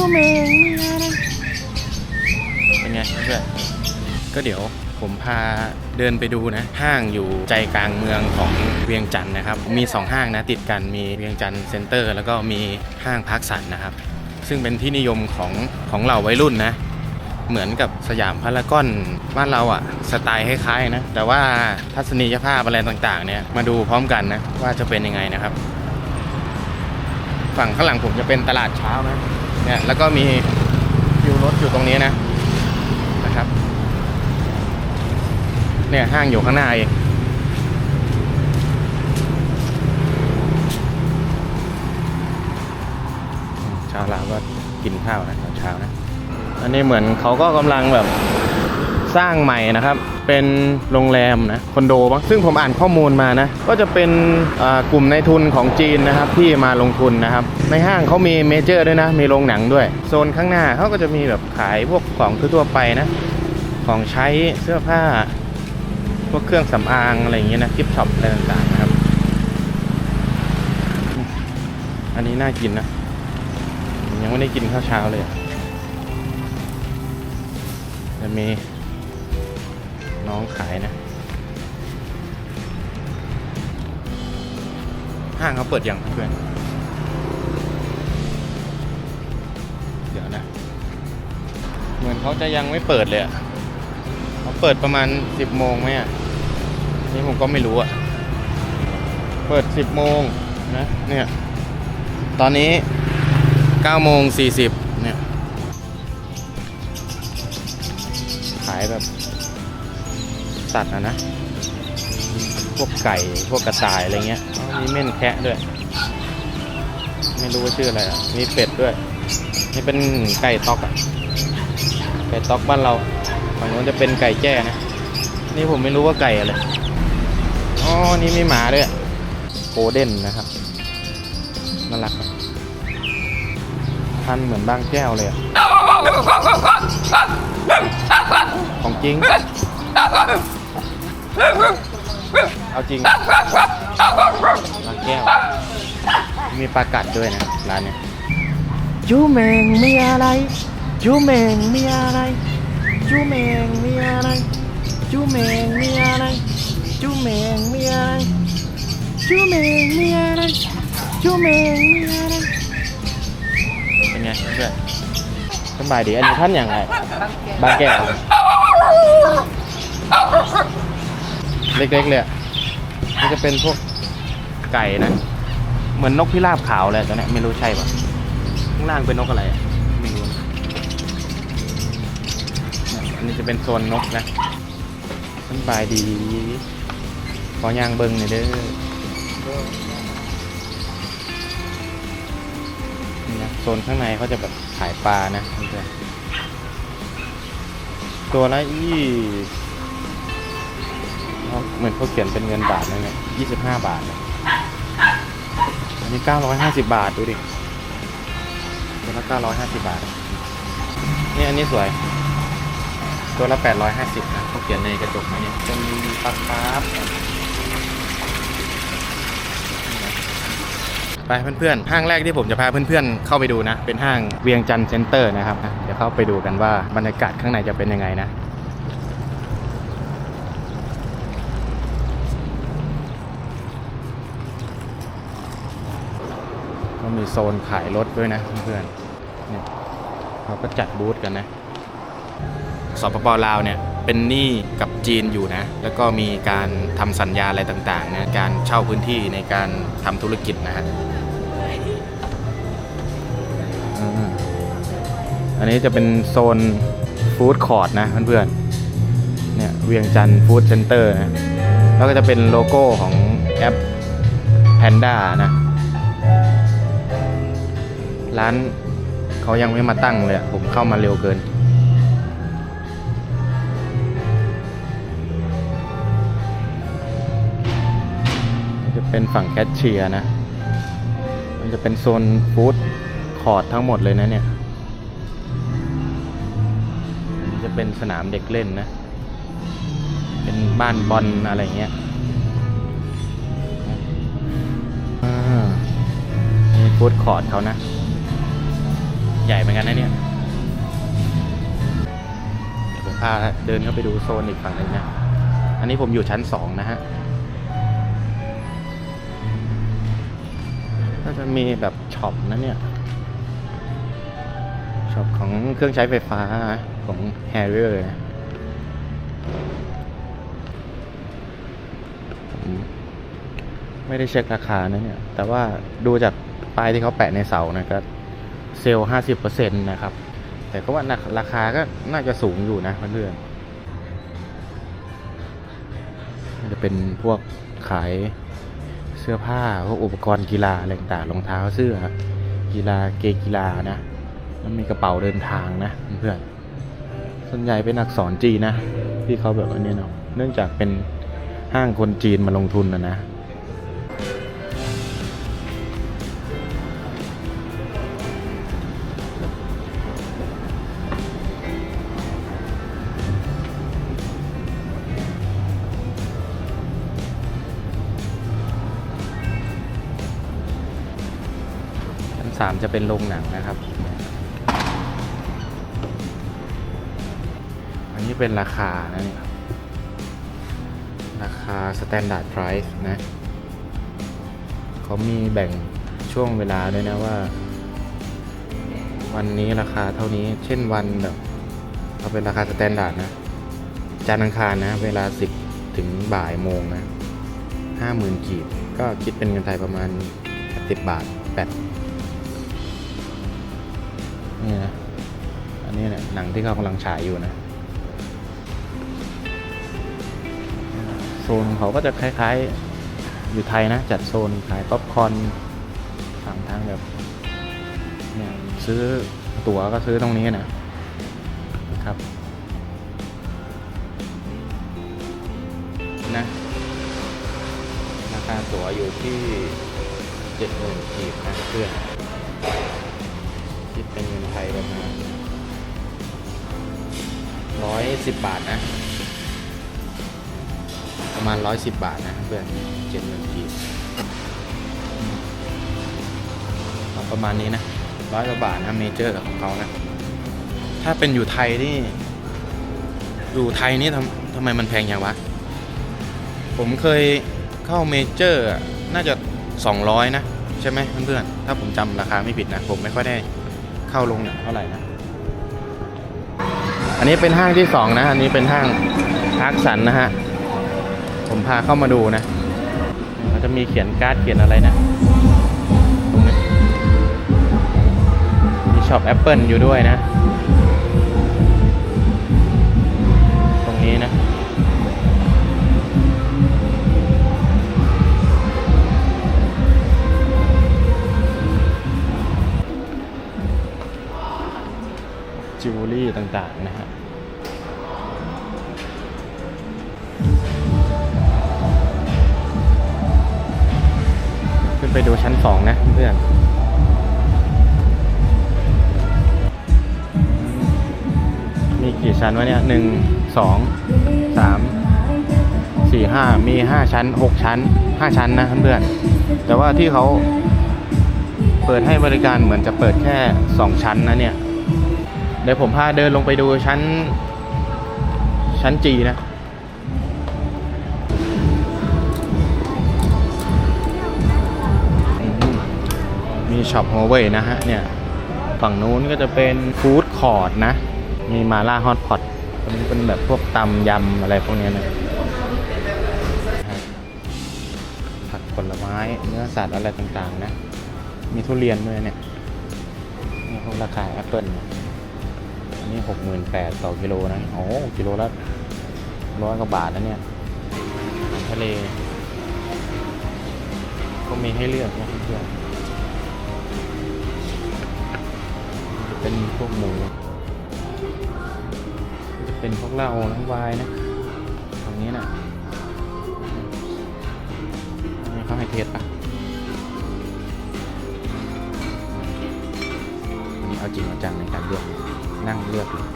จูเมงเป็นไงเพื่อนก็เดี๋ยวผมพาเดินไปดูนะ ห้างอยู่ใจกลางเมืองของเวียงจันทร์นะครับ มี 2 ห้างนะติดกันมีเวียงจันทร์เซ็นเตอร์ แล้วก็มีห้างพักสันนะครับ ซึ่งเป็นที่นิยมของของเหล่าวัยรุ่นนะ เหมือนกับสยามพารากอนบ้านเราอะสไตล์คล้ายๆนะ แต่ว่าทัศนียภาพอะไรต่างๆ เนี่ยมาดูพร้อมกันนะว่าจะเป็นยังไงนะครับ ฝั่งข้างหลังผมจะเป็นตลาดเช้านะ เนี่ยแล้วก็มีคิวรถอยู่ตรงนี้นะนะครับ เนี่ยห้างอยู่ข้างหน้าเองเช้าวลาก็กินข้าวนะตอนเช้านะ อันนี้เหมือนเขาก็กำลังแบบ สร้างใหม่นะครับ เป็นโรงแรมนะคอนโดบ้างซึ่งผมอ่านข้อมูลมานะ ก็จะเป็นกลุ่มในทุนของจีนนะครับที่มาลงทุนนะครับ ในห้างเขามีเมเจอร์ด้วยนะ มีโรงหนังด้วย โซนข้างหน้าเขาก็จะมีแบบขายพวกของทั่วไปนะ ของใช้เสื้อผ้า พวกเครื่องสำอางอะไรอย่างเงี้ยนะกิฟช็อปอะไรต่างๆนะครับ อันนี้น่ากินนะ ยังไม่ได้กินข้าวเช้าเลยอะจะมี น้องขายนะ ห้างเขาเปิดยังเพื่อน เดี๋ยวนะ เหมือนเขาจะยังไม่เปิดเลยอะเขาเปิดประมาณ10โมงไหมอะนี่ผมก็ไม่รู้อะเปิด10โมงนะเนี่ย ตอนนี้9โมง40เนี่ย ขายแบบ สัตว์นะนะ พวกไก่พวกกระต่ายอะไรเงี้ย มีเม่นแคะด้วย ไม่รู้ว่าชื่ออะไรอะ มีเป็ดด้วย นี่เป็นไก่ตอกอะ ไก่ตอกบ้านเราฝั่งนู้นจะเป็นไก่แจ้นะ นี่ผมไม่รู้ว่าไก่อะไร อ๋อ นี่มีหมาด้วยโกลเด้นนะครับ น่ารักอะพันเหมือนบางแก้วเลยอะของจริง เอาจริงปลาแก้ว มีปลากัดด้วยนะร้านเนี้ยจูเมงมีอะไรจูเมงมีอะไรจูเมงมีอะไรจูเมงมีอะไรจูเมงมีอะไรจูเมงมีอะไรจูเมงมีอะไรเป็นไงเพื่อนสบายดีอันนี้ท่านอย่างไรบางแก้วเล็กๆเลย อะนี่จะเป็นพวกไก่นะ เหมือนนกพิราบขาวเลยตัวนี้ไม่รู้ใช่ปะข้างล่างเป็นนกอะไรอะไม่รู้อันนี้จะเป็นโซนนกนะสบายดีขอย่างเบิงหน่อยเด้อนี่นะโซนข้างในเขาจะแบบขายปลานะเพื่อนตัวละยี่ เหมือนเขาเขียนเป็นเงินบาทนั่นแหลยี่สิบห้าบาทนะอันนี้เก้าร้อยห้าสิบบาทดูดิตัวละเก้าร้อยห้าสิบบาท นี่อันนี้สวย ตัวละแปดร้อยห้าสิบนะเขาเขียนในกระจกมาเนี่ยจะมีปลาคาร์ฟไปเพื่อนๆ ห้างแรกที่ผมจะพาเพื่อนๆ เข้าไปดูนะ เป็นห้างเวียงจันทร์เซ็นเตอร์นะครับ เดี๋ยวเข้าไปดูกันว่าบรรยากาศข้างในจะเป็นยังไงนะ ก็ มีโซนขายรถด้วยนะเพื่อนๆเนี่ยเขาก็จัดบูธกันนะสปปลาวเนี่ยเป็นหนี้กับจีนอยู่นะ แล้วก็มีการทำสัญญาอะไรต่างๆนะการเช่าพื้นที่ในการทำธุรกิจนะฮะอันนี้จะเป็นโซนฟู้ดคอร์ t นะเพื่อนๆเนี่ยเวียงจันทร์ฟู้ดเซ็นเตอร์นะ แล้วก็จะเป็นโลโก้ของแอป Panda นะ ร้านเขายังไม่มาตั้งเลยผมเข้ามาเร็วเกิน จะเป็นฝั่งแคชเชียร์นะ มันจะเป็นโซนฟู้ดคอร์ททั้งหมดเลยนะเนี่ย จะเป็นสนามเด็กเล่นนะ เป็นบ้านบอลอะไรเงี้ยฟู้ดคอร์ทเขานะ ใหญ่เหมือนกันนะเนี่ยเดี๋ยวผมพาเดินเข้าไปดูโซนอีกฝั่งหนึ่งนะ อันนี้ผมอยู่ชั้นสองนะฮะก็จะมีแบบช็อปนะเนี่ยช็อปของเครื่องใช้ไฟฟ้าของ h a r r i e r นะผมไม่ได้เช็คราคานะเนี่ย แต่ว่าดูจากป้ายที่เขาแปะในเสานะก็ เซลล์ห้าสิบเปอร์เซ็นต์นะครับ แต่ก็ว่าราคาก็น่าจะสูงอยู่นะเพื่อนๆจะเป็นพวกขายเสื้อผ้าพวกอุปกรณ์กีฬาอะไรต่างรองเท้าเสื้อ กีฬาเกกีฬานะแล้วมีกระเป๋าเดินทางนะเพื่อนๆส่วนใหญ่เป็นอักษรจีนนะ ที่เขาแบบอันนี้เนาะเนื่องจากเป็นห้างคนจีนมาลงทุนนะนะ ชั้นสามจะเป็นโรงหนังนะครับ อันนี้เป็นราคานะนี่ราคา standard price นะเขามีแบ่งช่วงเวลาด้วยนะว่า วันนี้ราคาเท่านี้เช่นวันแบบเอาเป็นราคา standard นะจันทร์อังคารนะ เวลา 10 ถึงบ่ายโมงนะ 50,000กีบก็คิดเป็นเงินไทยประมาณ 10 บาท 8 นี่นะ อันนี้เนี่ยหนังที่เขากำลังฉายอยู่นะ โซนของเขาก็จะคล้ายๆ อยู่ไทยนะ จัดโซนขายป๊อปคอร์นฝั่งทางแบบเนี่ยซื้อตั๋วก็ซื้อตรงนี้นะ ครับ นะราคาตั๋วอยู่ที่เจ็ดหมื่นกีบนะเพื่อน 10 บาทนะ ประมาณ 110 บาทนะเพื่อนเจ็ดหมื่นกีประมาณนี้นะร้อยกว่าบาทนะเมเจอร์ของเขานะ ถ้าเป็นอยู่ไทยนี่ อยู่ไทยนี่ทำทำไมมันแพงอย่างวะ ผมเคยเข้าเมเจอร์น่าจะ 200 นะ ใช่ไหมเพื่อนๆ ถ้าผมจำราคาไม่ผิดนะ ผมไม่ค่อยได้เข้าลงเท่าไหร่นะ อันนี้เป็นห้างที่สองนะ อันนี้เป็นห้างพาร์คสันนะฮะ ผมพาเข้ามาดูนะเขาจะมีเขียนการ์ดเขียนอะไรนะ ตรงนี้ มีช็อปแอปเปิลอยู่ด้วยนะ ตรงนี้นะจิวเวลรี่ต่างๆนะฮะ ไปดูชั้นสองนะเพื่อนมีกี่ชั้นวะเนี่ยหนึ่งสองสามสี่ห้ามีห้าชั้นหกชั้นห้าชั้นนะเพื่อนแต่ว่าที่เขาเปิดให้บริการเหมือนจะเปิดแค่สองชั้นนะเนี่ยเดี๋ยวผมพาเดินลงไปดูชั้นชั้นจีนะ มีช็อป h ฮเว่ยนะฮะเนี่ยฝั่งนู้นก็จะเป็นฟู้ดคอร์ t นะ มีมาล่าฮอตพอตตรงนี้เป็นแบบพวกตำยำอะไรพวกเนี้ยนะผักผลไม้เนื้อสัตว์อะไรต่างๆนะ มีทุเรียนด้วยเนี่ยนี่พวกราคาแอปเปิลอันนี้หกหมื่นแปดต่อกิโลนะโอ้กิโลละร้อยกว่าบาทนะเนี่ยทะเล ก็มีให้เลือกนะเพื่อน เป็นพวกหมูจะเป็นพวกเหล้าน้ำวายนะตรงนี้นะอันนี้เขาให้เทสปะอันนี้เอาจริงเอาจังในการเลือกนั่งเลือกเลย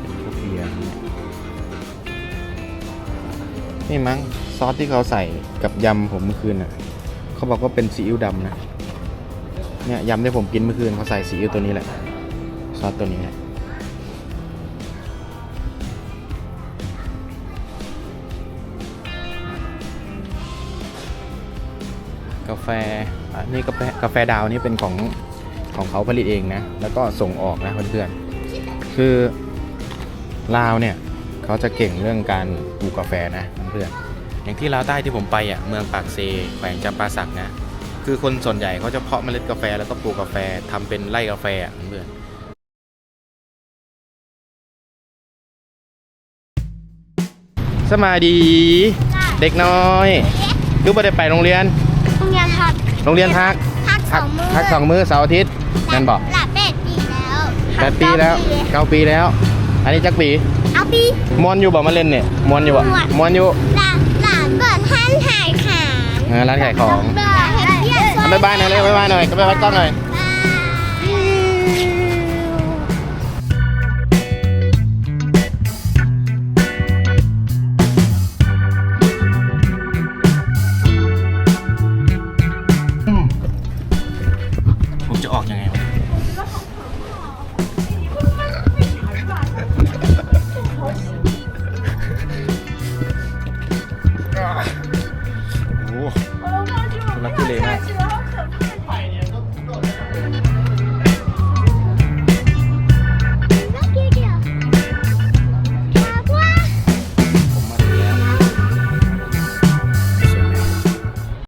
เป็นพวกเบียร์นี่นี่มั้งซอสที่เขาใส่กับยำผมเมื่อคืนน่ะ เขาบอกว่าเป็นซีอิ๊วดำนะ เนี่ยยำที่ผมกินเมื่อคืนเขาใส่ซีอิ๊วตัวนี้แหละ ซอสตัวนี้แหละกาแฟอันนี้กาแฟกาแฟดาวนี่เป็นของของเขาผลิตเองนะ แล้วก็ส่งออกนะเพื่อนๆ คือลาวเนี่ยเขาจะเก่งเรื่องการปลูกกาแฟนะเพื่อนๆ อย่างที่ลาวใต้ที่ผมไปอะเมืองปากเซแขวงจำปาสักนะคือคนส่วนใหญ่เขาจะเพาะเมล็ดกาแฟแล้วก็ปลูกกาแฟทำเป็นไร่กาแฟอะเพื่อนๆสมาดีเด็กน้อยคือไม่ได้ไปโรงเรียน โรงเรียนพักโรงเรียนพักพักสพัองมื้อพักสองมื้อเสาร์อาทิตย์นั่นบอกหลับแปดปีแล้วแปดปีแล้วเก้าปีแล้ว อันนี้จักปีเอาปีมวนอยู่บ่มาเล่นเนี่ยมวนอยู่บ่ม่วนมวนอยู่ ร้านขายของเปิดให้เพียรช่วยบ๊ายบายหน่อยเลยบ๊ายบายหน่อยก็บ๊ายบายกล้องหน่อย